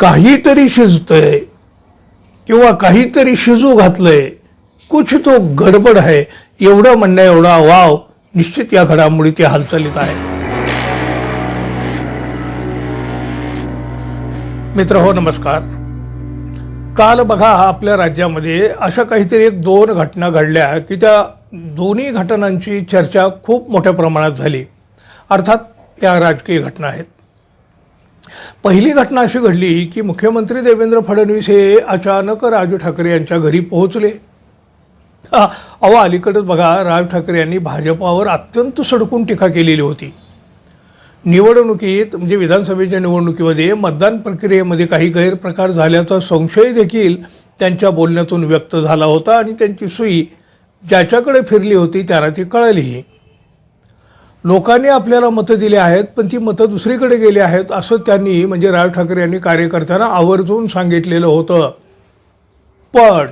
काहीतरी शिजतंय किंवा काहीतरी शिजू घातलंय कुछ तो गडबड आहे. एवढं म्हणणं एवढा वाव निश्चित या घडामोडी ते हालचालीत आहे. मित्र हो नमस्कार. काल बघा आपल्या राज्यामध्ये अशा काहीतरी एक दोन घटना घडल्या की त्या दोन्ही घटनांची चर्चा खूप मोठ्या प्रमाणात झाली. अर्थात या राजकीय घटना आहेत. पहिली घटना अशी घडली की मुख्यमंत्री देवेंद्र फडणवीस हे अचानक राज ठाकरे यांच्या घरी पोहोचले. अहो अलीकडेच बघा राज ठाकरे यांनी भाजपावर अत्यंत सडकून टीका केलेली होती. निवडणुकीत म्हणजे विधानसभेच्या निवडणुकीमध्ये मतदान प्रक्रियेमध्ये काही गैरप्रकार झाल्याचा संशय देखील त्यांच्या बोलण्यातून व्यक्त झाला होता आणि त्यांची सुई ज्याच्याकडे फिरली होती त्यांना ती कळलीही. लोकांनी आपल्याला मतं दिली आहेत पण ती मतं दुसरीकडे गेली आहेत असं त्यांनी म्हणजे राज ठाकरे यांनी कार्यकर्त्यांना आवर्जून सांगितलेलं होतं. पण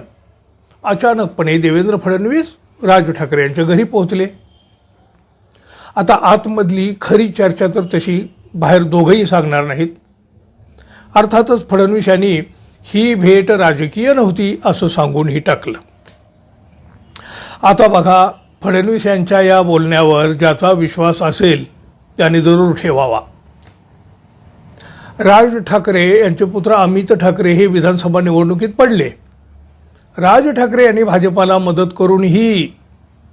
अचानकपणे देवेंद्र फडणवीस राज ठाकरे यांच्या घरी पोहोचले. आता आतमधली खरी चर्चा तर तशी बाहेर दोघंही सांगणार नाहीत. अर्थातच फडणवीस यांनी ही भेट राजकीय नव्हती असं सांगूनही टाकलं. आता बघा फडणवीस यांच्या या बोलण्यावर ज्याचा विश्वास असेल त्याने जरूर ठेवावा. राज ठाकरे यांचे पुत्र अमित ठाकरे हे विधानसभा निवडणुकीत पडले. राज ठाकरे यांनी भाजपाला मदत करूनही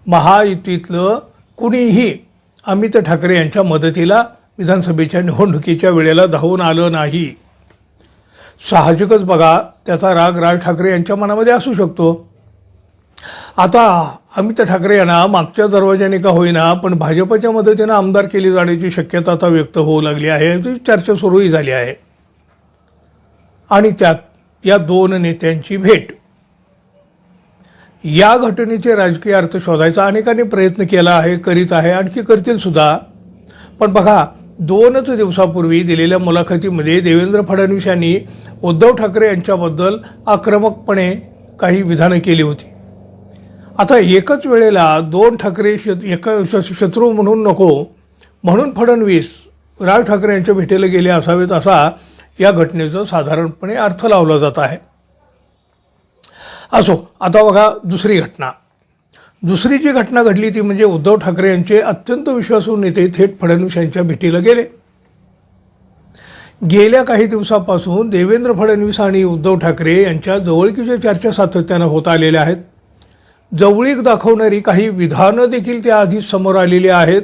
महायुतीतलं कुणीही अमित ठाकरे यांच्या मदतीला विधानसभेच्या निवडणुकीच्या वेळेला धावून आलं नाही. साहजिकच बघा त्याचा राग राज ठाकरे यांच्या मनामध्ये असू शकतो. आता अमित ठाकरे यांना मागच्या दरवाजाने का होईना पण भाजपच्या मदतीनं आमदार केली जाण्याची शक्यता आता व्यक्त होऊ लागली आहे. ती चर्चा सुरूही झाली आहे. आणि त्यात या दोन नेत्यांची भेट. या घटनेचे राजकीय अर्थ शोधायचा अनेकांनी प्रयत्न केला आहे करीत आहे आणखी करतील सुद्धा. पण बघा दोनच दिवसापूर्वी दिलेल्या मुलाखतीमध्ये देवेंद्र फडणवीस यांनी उद्धव ठाकरे यांच्याबद्दल आक्रमकपणे काही विधानं केली होती. आता एकच वेळेला दोन ठाकरे शत एक श- शत्रू म्हणून नको म्हणून फडणवीस राज ठाकरे यांच्या भेटीला गेले असावेत असा या घटनेचा साधारणपणे अर्थ लावला जात आहे. असो आता बघा दुसरी घटना. दुसरी जी घटना घडली ती म्हणजे उद्धव ठाकरे यांचे अत्यंत विश्वासू नेते थेट फडणवीस यांच्या भेटीला गेले. गेल्या काही दिवसापासून देवेंद्र फडणवीस आणि उद्धव ठाकरे यांच्या जवळकीच्या चर्चा सातत्यानं होत आलेल्या आहेत. जवळीक दाखवणारी काही विधानं देखील त्या आधीच समोर आलेली आहेत.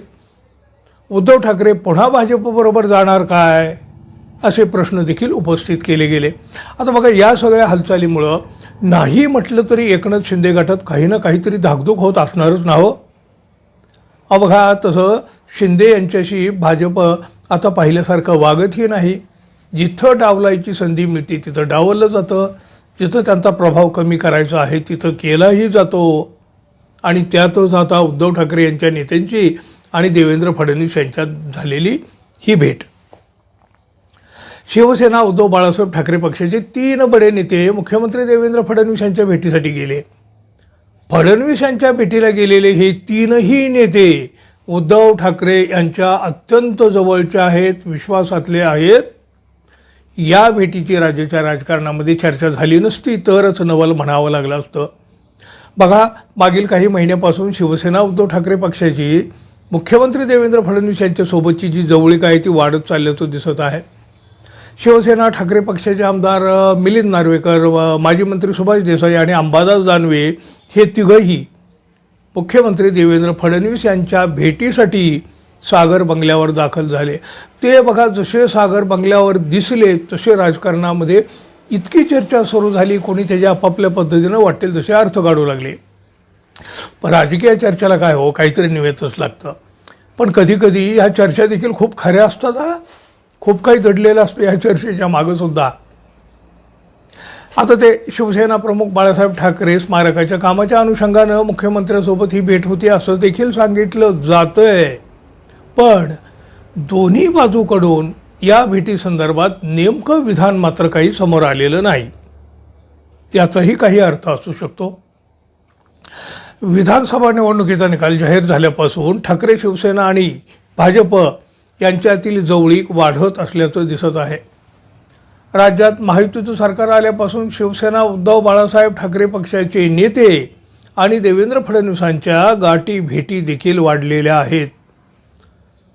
उद्धव ठाकरे पुन्हा भाजपबरोबर जाणार काय? असे प्रश्न देखील उपस्थित केले गेले. आता बघा या सगळ्या हालचालीमुळं नाही म्हटलं तरी एकनाथ शिंदे गटात काही ना काहीतरी धाकधूक होत असणारच ना हो? बघा तसं शिंदे यांच्याशी भाजप आता पाहिल्यासारखं वागतही नाही. जिथं डावलायची संधी मिळते तिथं डावललं जातं. जिथं त्यांचा प्रभाव कमी करायचा आहे तिथं केलाही जातो. आणि त्यातच आता उद्धव ठाकरे यांच्या नेत्यांची आणि देवेंद्र फडणवीस यांच्यात झालेली ही भेट. शिवसेना उद्धव बाळासाहेब ठाकरे पक्षाचे तीन बडे नेते मुख्यमंत्री देवेंद्र फडणवीस यांच्या भेटीसाठी गेले. फडणवीस यांच्या भेटीला गेलेले हे तीनही नेते उद्धव ठाकरे यांच्या अत्यंत जवळचे आहेत विश्वासातले आहेत. या भेटीची राज्याच्या राजकारणामध्ये चर्चा झाली नसती तरच नवल म्हणावं लागलं असतं. बघा मागील काही महिन्यापासून शिवसेना उद्धव ठाकरे पक्षाची मुख्यमंत्री देवेंद्र फडणवीस यांच्यासोबतची जी जवळीक आहे ती वाढत चालल्याचं दिसत आहे. शिवसेना ठाकरे पक्षाचे आमदार मिलिंद नार्वेकर व माजी मंत्री सुभाष देसाई आणि अंबादास दानवे हे तिघंही मुख्यमंत्री देवेंद्र फडणवीस यांच्या भेटीसाठी सागर बंगल्यावर दाखल झाले. ते बघा जसे सागर बंगल्यावर दिसले तसे राजकारणामध्ये इतकी चर्चा सुरू झाली कोणी त्याच्या आपापल्या पद्धतीनं वाटेल तसे अर्थ काढू लागले. पण राजकीय चर्चेला काय हो काहीतरी निवेतच लागतं. पण कधीकधी ह्या चर्चा देखील खूप खऱ्या असतात हा. खूप काही दडलेलं असतं या चर्चेच्या मागं सुद्धा. आता ते शिवसेना प्रमुख बाळासाहेब ठाकरे स्मारकाच्या कामाच्या अनुषंगानं मुख्यमंत्र्यांसोबत ही भेट होती असं देखील सांगितलं जातं आहे पण दोन्ही बाजूकडून या भेटीसंदर्भात नेमकं विधान मात्र काही समोर आलेलं नाही. याचाही काही अर्थ असू शकतो. विधानसभा निवडणुकीचा निकाल जाहीर झाल्यापासून ठाकरे शिवसेना आणि भाजप यांच्यातील जवळीक वाढत असल्याचं दिसत आहे. राज्यात महायुतीचं सरकार आल्यापासून शिवसेना उद्धव बाळासाहेब ठाकरे पक्षाचे नेते आणि देवेंद्र फडणवीसांच्या गाठी भेटी देखील वाढलेल्या आहेत.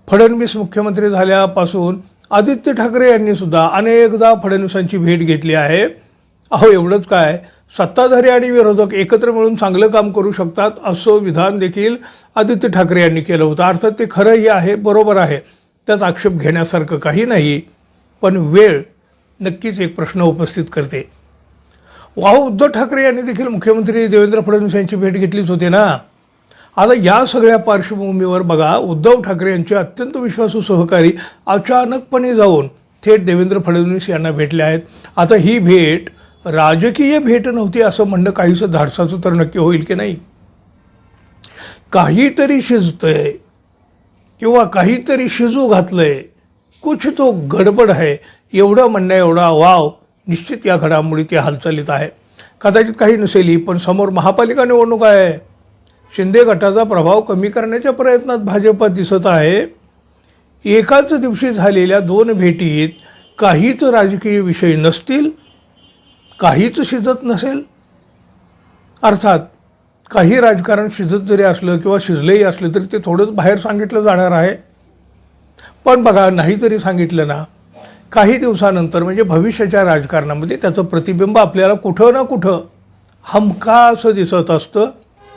फडणवीस मुख्यमंत्री झाल्यापासून आदित्य ठाकरे यांनी सुद्धा अनेकदा फडणवीसांची भेट घेतली आहे. अहो एवढंच काय? सत्ताधारी आणि विरोधक एकत्र मिळून चांगलं काम करू शकतात असं विधान देखील आदित्य ठाकरे यांनी केलं होतं. अर्थात ते खरंही आहे बरोबर आहे. त्यात आक्षेप घेण्यासारखं काही नाही पण वेळ नक्कीच एक प्रश्न उपस्थित करते. वाह उद्धव ठाकरे यांनी देखील मुख्यमंत्री देवेंद्र फडणवीस यांची भेट घेतलीच होती ना? आता या सगळ्या पार्श्वभूमीवर बघा उद्धव ठाकरे यांचे अत्यंत विश्वासू सहकारी अचानकपणे जाऊन थेट देवेंद्र फडणवीस यांना भेटले आहेत. आता ही भेट राजकीय भेट नव्हती असं म्हणणं काहीसं धाडसाचं तर नक्की होईल की नाही? काहीतरी शिजतंय किंवा काहीतरी शिजू घातलंय. कुछ तो गडबड आहे. एवढं म्हणणं एवढा वाव निश्चित या घडामोडीत या हालचालीत आहे. कदाचित काही नसेल पण समोर महापालिका निवडणूक आहे. शिंदे गटाचा प्रभाव कमी करण्याच्या प्रयत्नात भाजप दिसत आहे. एकाच दिवशी झालेल्या दोन भेटीत काहीच राजकीय विषय नसतील काहीच शिजत नसेल. अर्थात काही राजकारण शिजत जरी असलं किंवा शिजलंही असलं तरी ते थोडंच बाहेर सांगितलं जाणार आहे. पण बघा नाही तरी सांगितलं ना काही दिवसानंतर म्हणजे भविष्याच्या राजकारणामध्ये त्याचं प्रतिबिंब आपल्याला कुठं ना कुठं हमखास दिसत असतं.